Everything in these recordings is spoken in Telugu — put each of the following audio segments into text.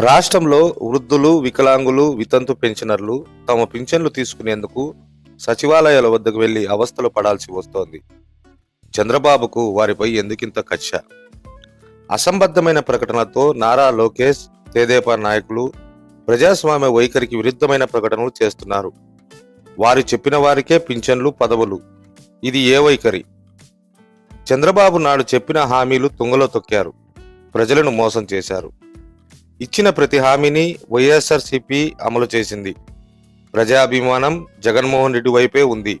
రాష్ట్రంలో వృద్ధులు వికలాంగులు వితంతు పెన్షనర్లు తమ పింఛన్లు తీసుకునేందుకు సచివాలయాల వద్దకు వెళ్ళి అవస్థలు పడాల్సి వస్తోంది. చంద్రబాబుకు వారిపై ఎందుకింత కక్ష? అసంబద్ధమైన ప్రకటనలతో నారా లోకేష్ తేదేపా నాయకులు ప్రజాస్వామ్య వైఖరికి విరుద్ధమైన ప్రకటనలు చేస్తున్నారు. వారు చెప్పిన వారికే పింఛన్లు పదవులు. ఇది ఏ వైఖరి? చంద్రబాబు నాడు చెప్పిన హామీలు తుంగలో తొక్కారు. ప్రజలను మోసం చేశారు. ఇచ్చిన ప్రతి హామీని వైఎస్ఆర్సీపీ అమలు చేసింది. ప్రజాభిమానం జగన్మోహన్ రెడ్డి వైపే ఉంది.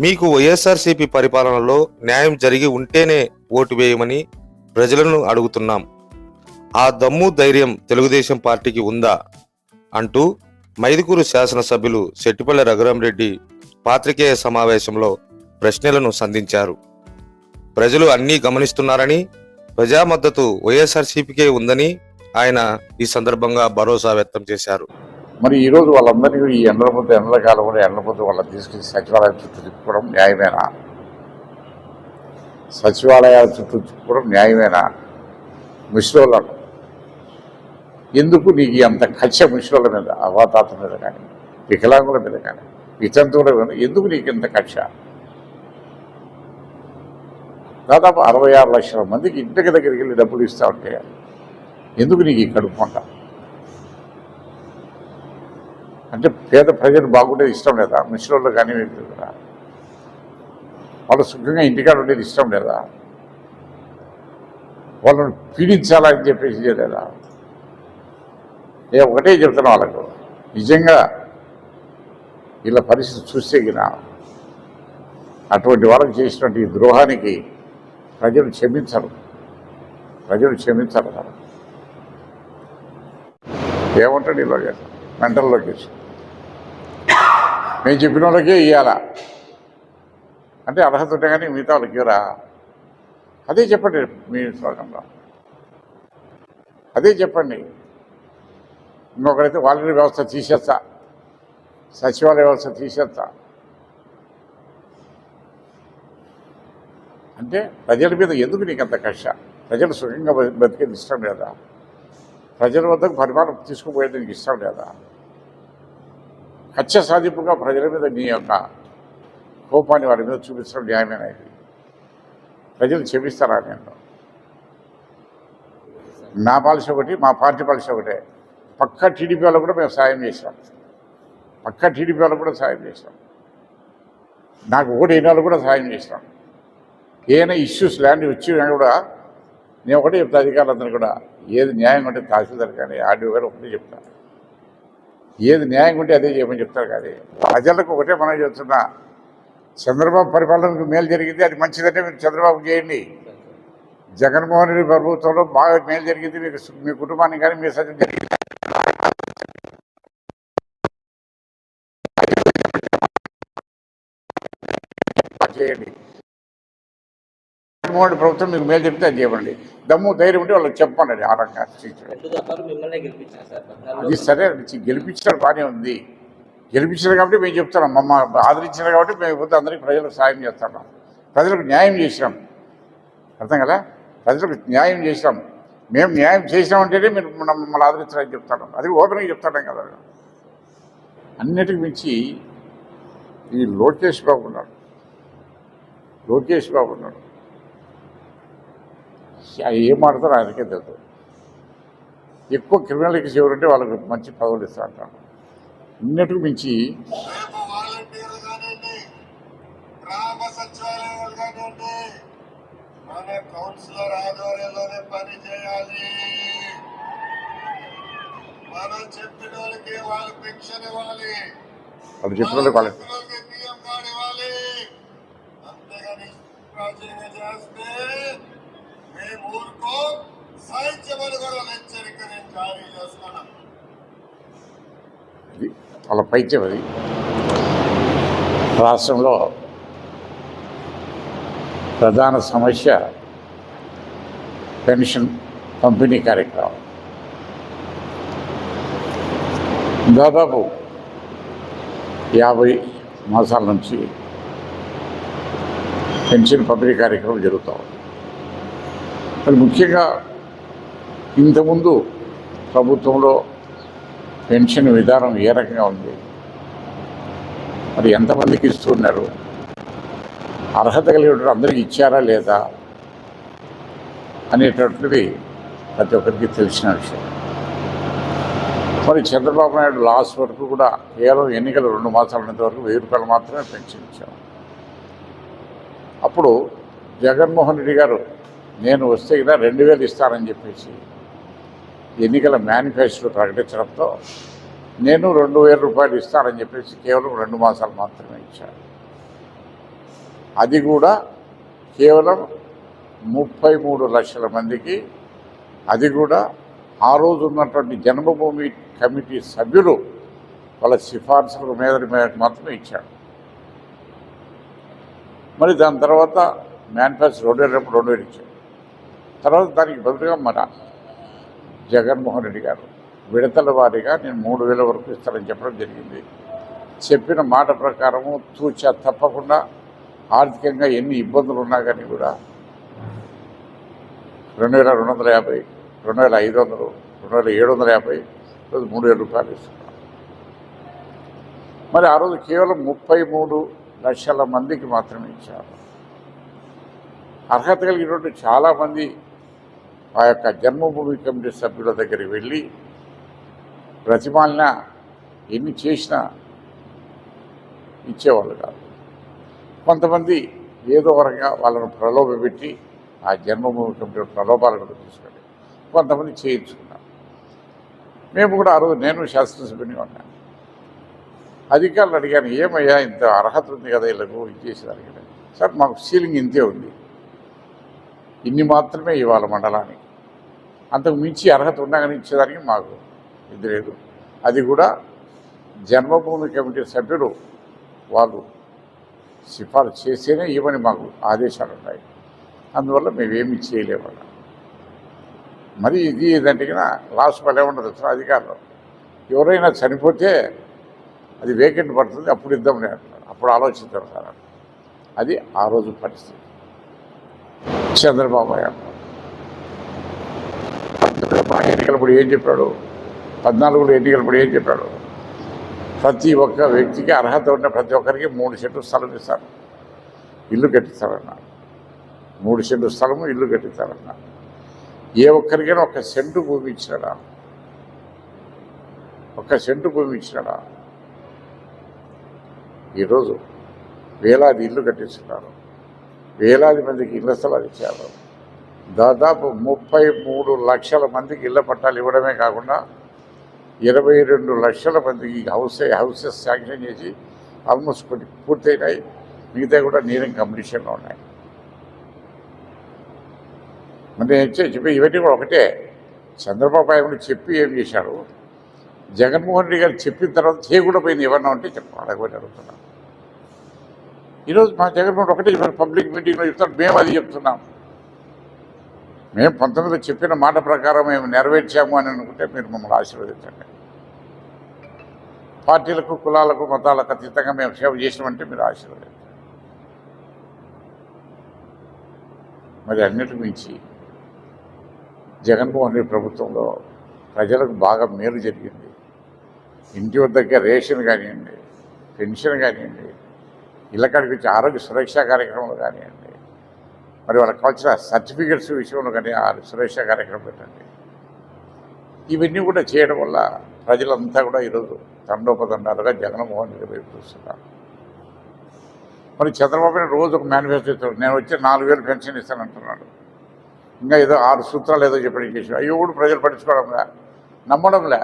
మీకు వైఎస్ఆర్సీపీ పరిపాలనలో న్యాయం జరిగి ఉంటేనే ఓటు వేయమని ప్రజలను అడుగుతున్నాం. ఆ దమ్ము ధైర్యం తెలుగుదేశం పార్టీకి ఉందా? అంటూ మైదుకూరు శాసనసభ్యులు శెట్టిపల్లి రఘురామరెడ్డి పాత్రికేయ సమావేశంలో ప్రశ్నలను సంధించారు. ప్రజలు అన్నీ గమనిస్తున్నారని ప్రజా మద్దతు వైఎస్ఆర్సీపీకే ఉందని ఆయన ఈ సందర్భంగా భరోసా వ్యక్తం చేశారు. మరి ఈరోజు వాళ్ళందరినీ ఈ ఎండలపోతే ఎండల కాలం కూడా ఎండలపోతే వాళ్ళని తీసుకెళ్ళి సచివాలయం చుట్టూ తిప్పుకోవడం న్యాయమేనా? సచివాలయాల చుట్టూ తిప్పుకోవడం న్యాయమేనా? ముసలోళ్ళను. ఎందుకు నీకు అంత కక్ష ముసలోళ్ళ మీద అవాతాత మీద కానీ వికలాంగుల మీద కానీ వితంతువుల మీద ఎందుకు నీకు ఇంత కక్ష? దాదాపు అరవై ఆరు లక్షల మందికి ఇంటికి దగ్గరికి వెళ్ళి డబ్బులు ఇస్తూ ఉంటాయి ఎందుకు నీకు ఈ కడుపు మంట? అంటే పేద ప్రజలు బాగుండేది ఇష్టం లేదా? మిషన్లో కానీ వీళ్ళు కదా వాళ్ళు సుఖంగా ఇంటికాడ ఉండేది ఇష్టం లేదా? వాళ్ళని పీడించాలని చెప్పేసి లేదా? నేను ఒకటే చెప్తాను వాళ్ళకు. నిజంగా ఇలా పరిస్థితి చూస్తే గిన అటువంటి వాళ్ళకి చేసినటువంటి ద్రోహానికి ప్రజలు క్షమించరు. ప్రజలు క్షమించరు. అసలు ఏమంటాడు ఈ లోకేష్? మెంటల్ లోకేష్. మేము చెప్పిన వాళ్ళకే ఇవ్వాలా అంటే అర్హత ఉంటే కానీ మిగతా వాళ్ళకి ఇవ్వరా? అదే చెప్పండి మీ శ్లోకంలో అదే చెప్పండి. ఇంకొకరైతే వాలంటరీ వ్యవస్థ తీసేస్తా. సచివాలయ వ్యవస్థ తీసేస్తా. అంటే ప్రజల మీద ఎందుకు నీకు అంత కష్ట ప్రజలు సుఖంగా బతి- బతికేది ఇష్టం లేదా? ప్రజల వద్దకు పరిపాలన తీసుకుపోయేది నీకు ఇష్టం లేదా? హత్య సాధింపుగా ప్రజల మీద నీ యొక్క కోపాన్ని వారి మీద చూపించడం న్యాయమేనా ఇది? ప్రజలు క్షమిస్తారా నేను? నా పాలసీ ఒకటి మా పార్టీ పాలసీ ఒకటే. పక్క టీడీపీ వాళ్ళకు కూడా మేము సాయం చేశాం. పక్క టీడీపీ వాళ్ళకు కూడా సాయం చేశాం. నాకు ఓటు వేయని వాళ్ళు కూడా సాయం చేశాం. ఏదైనా ఇష్యూస్ ల్యాండ్ వచ్చినా కూడా నేను ఒకటే చెప్తా అధికారులందరూ కూడా ఏది న్యాయం ఉంటే తహసీల్దార్ కానీ ఆర్డీఓ గారు ఒకటే చెప్తా. ఏది న్యాయం ఉంటే అదే చేయమని చెప్తారు కానీ ప్రజలకు ఒకటే మనం చెప్తున్నా చంద్రబాబు పరిపాలనకు మేలు జరిగింది అది మంచిదంటే మీరు చంద్రబాబు చేయండి. జగన్మోహన్ రెడ్డి ప్రభుత్వంలో బాగా మేలు జరిగింది మీకు మీ కుటుంబానికి కానీ మీ సత్యం జరిగింది చేయండి. జగన్మోహన్ రెడ్డి ప్రభుత్వం మీకు మేలు చెప్తే అది చేయమండి. దమ్ము ధైర్యం ఉంటే వాళ్ళకి చెప్పండి అది ఆ రకంగా అది సరే గెలిపించడం బాగానే ఉంది. గెలిపించారు కాబట్టి మేము చెప్తున్నాం మమ్మ ఆదరించారు కాబట్టి మేము పోతే అందరికీ ప్రజలకు సాయం చేస్తున్నాం ప్రజలకు న్యాయం చేసినాం. అర్థం కదా? ప్రజలకు న్యాయం చేసినాం. మేము న్యాయం చేసినామంటేనే మీరు మమ్మల్ని ఆదరించాలని చెప్తాను అది ఓపెన్గా చెప్తాను కదా. అన్నిటికి మించి ఈ లోకేష్ బాబు ఉన్నాడు. లోకేష్ బాబు ఉన్నాడు. ఏం మాడతారో ఆయనకే తెలుసు. ఎక్కువ క్రిమినల్కి ఎవరంటే వాళ్ళకి మంచి పదవులు ఇస్తా అంటాను అన్నిటికి మించి వాళ్ళ చెప్పిన వాళ్ళకి అంతేగాని మేము ఊరుకో సాహిత్యమని కూడా హెచ్చరిక నేను జారీ చేస్తున్నాను వాళ్ళ పైత్యం అది. రాష్ట్రంలో ప్రధాన సమస్య పెన్షన్ పంపిణీ కార్యక్రమం. దాదాపు యాభై మాసాల నుంచి పెన్షన్ పంపిణీ కార్యక్రమం జరుగుతూ ఉంది. మరి ముఖ్యంగా ఇంతకుముందు ప్రభుత్వంలో పెన్షన్ విధానం ఏ రకంగా ఉంది? మరి ఎంతమందికి ఇస్తున్నారు? అర్హత కలిగిన అందరికీ ఇచ్చారా లేదా? అనేటటువంటిది ప్రతి ఒక్కరికి తెలిసిన విషయం. మరి చంద్రబాబు నాయుడు లాస్ట్ వరకు కూడా కేవలం ఎన్నికలు రెండు మాసాల వరకు వెయ్యి రూపాయలు మాత్రమే పెన్షన్ ఇచ్చాం అప్పుడు జగన్మోహన్ రెడ్డి గారు నేను వస్తే ఇలా రెండు వేలు ఇస్తానని చెప్పేసి ఎన్నికల మేనిఫెస్టో ప్రకటించడంతో నేను రెండు వేల రూపాయలు ఇస్తానని చెప్పేసి కేవలం రెండు మాసాలు మాత్రమే ఇచ్చాను. అది కూడా కేవలం ముప్పై మూడు లక్షల మందికి అది కూడా ఆ రోజు ఉన్నటువంటి జన్మభూమి కమిటీ సభ్యులు వాళ్ళ సిఫార్సుల మీద మేరకు మాత్రమే ఇచ్చాడు మరి దాని తర్వాత మేనిఫెస్టో రెండు వేలు రెండు వేలు ఇచ్చాడు తర్వాత దానికి బదులుగా మన జగన్మోహన్ రెడ్డి గారు విడతల వారీగా నేను మూడు వేల వరకు ఇస్తానని చెప్పడం జరిగింది. చెప్పిన మాట ప్రకారము తూచా తప్పకుండా ఆర్థికంగా ఎన్ని ఇబ్బందులు ఉన్నా కానీ కూడా రెండు వేల రెండు వందల యాభై రెండు వేల ఐదు వందలు రెండు వేల ఏడు వందల యాభై రోజు మూడు వేల రూపాయలు ఇస్తున్నాం. మరి ఆ రోజు కేవలం ముప్పై మూడు లక్షల మందికి మాత్రమే ఇచ్చారు. అర్హత కలిగినటువంటి చాలామంది ఆ యొక్క జన్మభూమి కమిటీ సభ్యుల దగ్గరికి వెళ్ళి ప్రతిమాలిన ఎన్ని చేసినా ఇచ్చేవాళ్ళు కాదు. కొంతమంది ఏదో రకంగా వాళ్ళను ప్రలోభపెట్టి ఆ జన్మభూమి కమిటీ ప్రలోభాలను తీసుకెళ్ళి కొంతమంది చేయించుకున్నారు. మేము కూడా ఆ రోజు నేను శాసనసభ్యుని ఉన్నాను. అధికారులు అడిగాను ఏమయ్యా ఇంత అర్హత ఉంది కదా వీళ్ళకు ఇచ్చేసి అడిగాను సార్ మాకు సీలింగ్ ఇంతే ఉంది. ఇన్ని మాత్రమే ఇవాళ మండలానికి. అంతకు మించి అర్హత ఉన్నా కానీ ఇచ్చేదానికి మాకు ఇది లేదు. అది కూడా జన్మభూమి కమిటీ సభ్యులు వాళ్ళు సిఫారసు చేస్తేనే ఇవ్వని మాకు ఆదేశాలు ఉన్నాయి. అందువల్ల మేమేమి చేయలేము మరి ఇది ఏదంటే లాస్ట్ పని ఏమన్నది అసలు అధికారులు ఎవరైనా చనిపోతే అది వేకెంట్ పడుతుంది అప్పుడు ఇద్దామని అంటారు అప్పుడు ఆలోచిస్తారు సార్. అది ఆ రోజు పరిస్థితి. చంద్రబాబు నాయుడు మా ఎన్నికలప్పుడు ఏం చెప్పాడు? పద్నాలుగులో ఎన్నికలప్పుడు ఏం చెప్పాడు? ప్రతి ఒక్క వ్యక్తికి అర్హత ఉన్న ప్రతి ఒక్కరికి మూడు సెంట్లు స్థలం ఇస్తారు. ఇల్లు కట్టిస్తారన్నారు మూడు సెంట్లు స్థలము ఇల్లు కట్టిస్తారన్నారు ఏ ఒక్కరికైనా ఒక సెంటు భూమి ఇచ్చినాడా? ఒక్క సెంటు భూమి ఇచ్చినాడా? ఈరోజు వేలాది ఇల్లు కట్టిస్తున్నారు. వేలాది మందికి ఇళ్ళ స్థలాలు ఇచ్చారు. దాదాపు ముప్పై మూడు లక్షల మందికి ఇళ్ళ పట్టాలు ఇవ్వడమే కాకుండా ఇరవై రెండు లక్షల మందికి హౌస్ హౌసెస్ శాంక్షన్ చేసి ఆల్మోస్ట్ కొన్ని పూర్తయినాయి. మిగతా కూడా నీరింగ్ కంప్లీషన్లో ఉన్నాయి. మరి నేను ఇవన్నీ కూడా ఒకటే. చంద్రబాబు నాయుడు చెప్పి ఏం చేశాడు జగన్మోహన్ రెడ్డి గారు చెప్పిన తర్వాత చేయకుండా పోయింది ఏమన్నా ఉంటే చెప్పు అడగబడి అడుగుతున్నాను ఈరోజు మా జగన్మోహన్ ఒకటే చెప్పారు పబ్లిక్ మీటింగ్లో చెప్తాను మేము అది చెప్తున్నాం. మేము పంతొమ్మిదిలో చెప్పిన మాట ప్రకారం మేము నెరవేర్చాము అని అనుకుంటే మీరు మమ్మల్ని ఆశీర్వదించండి. పార్టీలకు కులాలకు మతాలకు అతీతంగా మేము సేవ చేసినామంటే మీరు ఆశీర్వదించండి. మరి అన్నిటి మించి జగన్మోహన్ రెడ్డి ప్రభుత్వంలో ప్రజలకు బాగా మేలు జరిగింది. ఇంటి వద్దకే రేషన్ కానివ్వండి పెన్షన్ కానివ్వండి ఇళ్ళ వచ్చి ఆరోగ్య సురక్ష కార్యక్రమాలు కానివ్వండి మరి వాళ్ళకి కావాల్సిన సర్టిఫికెట్స్ విషయంలో కానీ ఆ సురక్ష కార్యక్రమం పెట్టండి. ఇవన్నీ కూడా చేయడం వల్ల ప్రజలంతా కూడా ఈరోజు తండోపదండాలుగా జగన్మోహన్ రెడ్డి వైపు చూస్తున్నారు. మరి చంద్రబాబు నాయుడు రోజు ఒక మేనిఫెస్టో ఇస్తాడు. నేను వచ్చి నాలుగు వేలు పెన్షన్ ఇస్తానంటున్నాడు. ఇంకా ఏదో ఆరు సూత్రాలు ఏదో చెప్పడం చేసి అయ్యో కూడా ప్రజలు పట్టించుకోవడంలా నమ్మడంలే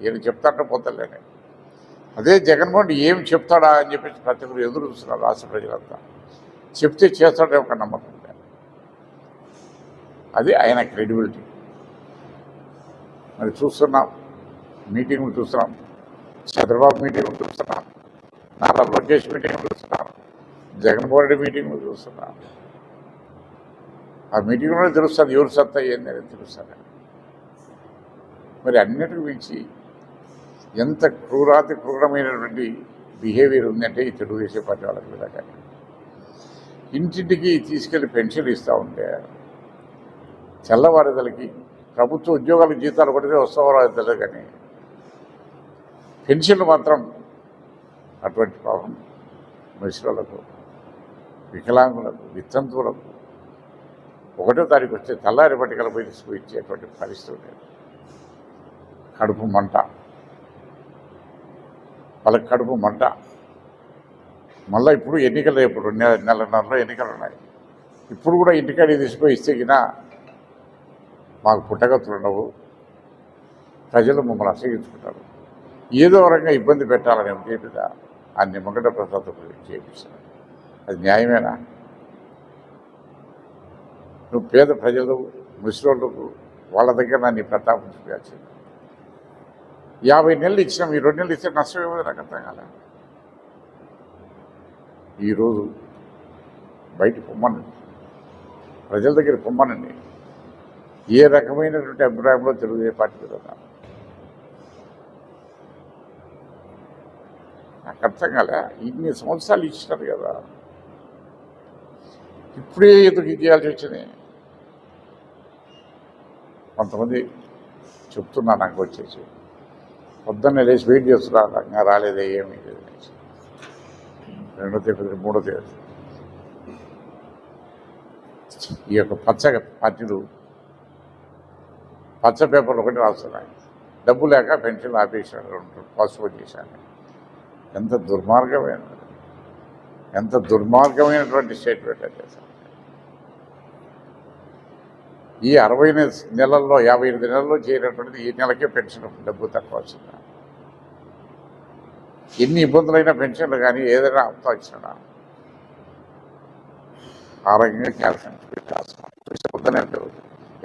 ఈయన చెప్తాంటే పోతలేని అదే జగన్మోహన్ రెడ్డి ఏం చెప్తాడా అని చెప్పేసి ప్రతి ఒక్కరు ఎదురు చూస్తున్నారు రాష్ట్ర ప్రజలంతా. చెప్తే చేస్తాడే ఒక నమ్మకం. అది ఆయన క్రెడిబిలిటీ. మరి చూస్తున్నాం మీటింగ్లు చూస్తున్నాం చంద్రబాబు మీటింగ్లు చూస్తున్నాం నారా లోకేష్ మీటింగ్లు చూస్తున్నాం జగన్మోహన్ రెడ్డి మీటింగ్లు చూస్తున్నాం. ఆ మీటింగ్లోనే తెలుస్తుంది ఎవరు సత్తా ఏంది అనేది తెలుస్తుంది. మరి అన్నిటికి మించి ఎంత క్రూరాతి క్రూరమైనటువంటి బిహేవియర్ ఉందంటే ఈ తెలుగుదేశం పార్టీ వాళ్ళకి మీద కానీ. ఇంటింటికి తీసుకెళ్ళి పెన్షన్ ఇస్తూ ఉంటే తెల్లవారిదలకి ప్రభుత్వ ఉద్యోగాలకు జీతాలు కొడితే వస్తావో తెలియదు కానీ పెన్షన్లు మాత్రం అటువంటి పాపం మనుషులకు వికలాంగులకు వితంతువులకు ఒకటో తారీఖు వస్తే తెల్లారి పట్టికల పోయి తీసుకువచ్చేటువంటి పరిస్థితి లేదు. కడుపు మంట. వాళ్ళకి కడుపు మంట. మళ్ళీ ఇప్పుడు ఎన్నికలు ఇప్పుడు నెల నెలన్నరలో ఎన్నికలు ఉన్నాయి. ఇప్పుడు కూడా ఇంటికాడికి తీసుకుపోయి ఇస్తే మాకు పుట్టగతులు ఉండవు. ప్రజలు మమ్మల్ని అసహించుకుంటారు. ఏదో రకంగా ఇబ్బంది పెట్టాలని ఎంపీపీగా ఆ నిమ్మగడ్డ ప్రసాద్ చేపిస్తాను అది న్యాయమేనా? నువ్వు పేద ప్రజలు ముసలోళ్ళకు వాళ్ళ దగ్గర నన్ను ప్రతాపం చూపించాల్సింది యాభై నెలలు ఇచ్చినాం ఈ రెండు నెలలు ఇస్తే నష్టం ఏమో నాకు అర్థం కాలే. ఈరోజు బయట పొమ్మనండి. ప్రజల దగ్గర పొమ్మనండి. ఏ రకమైనటువంటి అభిప్రాయంలో తెలుగుదేశం పార్టీ కదా నాకు అర్థం కాలే. ఇన్ని సంవత్సరాలు ఇచ్చినారు కదా. ఇప్పుడే ఎందుకు ఇది చేయాల్సి వచ్చింది? కొంతమంది చెప్తున్నా నాకు వచ్చేసి. పొద్దున్నే లేచి వెయిట్ చేస్తున్నారు ఇంకా రాలేదే ఏమీ లేదు. రెండో తేదీ మూడో తేదీ. ఈ యొక్క పచ్చ పార్టీలు పచ్చ పేపర్లు ఒకటి రాస్తున్నాయి. డబ్బు లేక పెన్షన్ ఆపేసాడు పాస్పోర్ట్ చేశాను ఎంత దుర్మార్గమైనది ఎంత దుర్మార్గమైనటువంటి స్టేట్మెంట్ అది ఈ అరవై నెలల్లో యాభై ఎనిమిది నెలల్లో చేయనటువంటిది ఈ నెలకే పెన్షన్ డబ్బు తక్కువ వచ్చిందా? ఎన్ని ఇబ్బందులైన పెన్షన్లు కానీ ఏదైనా అంతా వచ్చినా. ఆరోగ్యంగా క్యాల్సియం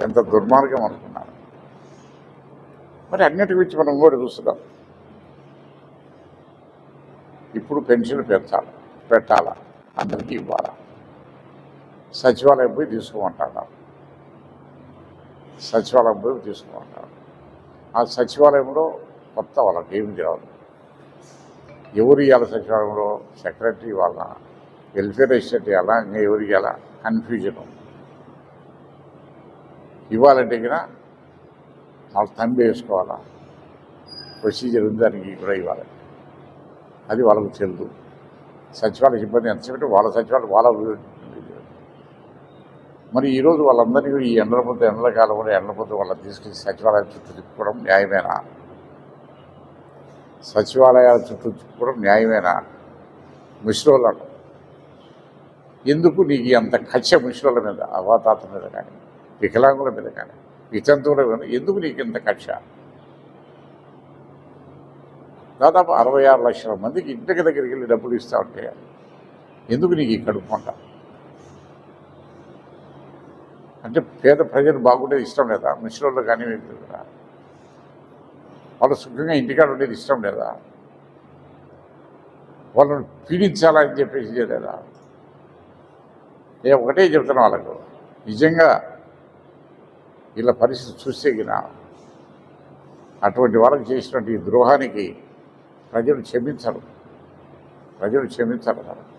ఎంత దుర్మార్గం అనుకుంటున్నాను మరి అన్నిటి గురించి మనం కూడా చూస్తున్నాం. ఇప్పుడు పెన్షన్ పెంచాలి పెట్టాలా? అందరికీ ఇవ్వాలా? సచివాలయం పోయి తీసుకోమంటాడు? సచివాలయం పోయి తీసుకోమంటాడు? ఆ సచివాలయంలో కొత్త వాళ్ళకి ఏమి తెలియదు ఎవరు ఇవ్వాలి సచివాలయంలో? సెక్రటరీ వాళ్ళ వెల్ఫేర్ అసిస్టెంట్ ఇవ్వాలా? ఇంకా ఎవరు ఇవ్వాలా? కన్ఫ్యూజన్. ఇవ్వాలంటే కూడా వాళ్ళ తండ్రి వేసుకోవాలా? ప్రొసీజర్ ఉంది దానికి కూడా ఇవ్వాలి. అది వాళ్ళకు తెలియదు సచివాలయ సిబ్బంది ఎంతసేపు వాళ్ళ సచివాలయం వాళ్ళ మరి ఈరోజు వాళ్ళందరినీ ఈ ఎండల పొద్దు ఎండల కాలంలో ఎండల పొద్దు వాళ్ళని తీసుకెళ్ళి సచివాలయం చుట్టూ తిప్పుకోవడం న్యాయమేనా? సచివాలయాల చుట్టూ తిప్పుకోవడం న్యాయమేనా? ముసలోళ్ళను ఎందుకు నీకు అంత కచ్చ ముసలోళ్ళ మీద అవాతాత మీద కానీ వికలాంగుల మీద కానీ? వితంతువుల ఎందుకు నీకు ఇంత కక్ష? దాదాపు అరవై ఆరు లక్షల మందికి ఇంటికి దగ్గరికి వెళ్ళి డబ్బులు ఇస్తూ ఉంటే ఎందుకు నీకు ఈ కడుపు అంటే పేద ప్రజలు బాగుండేది ఇష్టం లేదా? ముసలిళ్ళు కానీ వీళ్ళు వాళ్ళు సుఖంగా ఇంటికాడ ఉండేది ఇష్టం లేదా? వాళ్ళని పీడించాలని చెప్పేసి లేదా? నేను ఒకటే చెప్తాను వాళ్ళకు. నిజంగా ఇలా పరిస్థితి చూస్తే అటువంటి వాళ్ళకి చేసినటువంటి ఈ ద్రోహానికి ప్రజలు క్షమించరు. ప్రజలు క్షమించరు.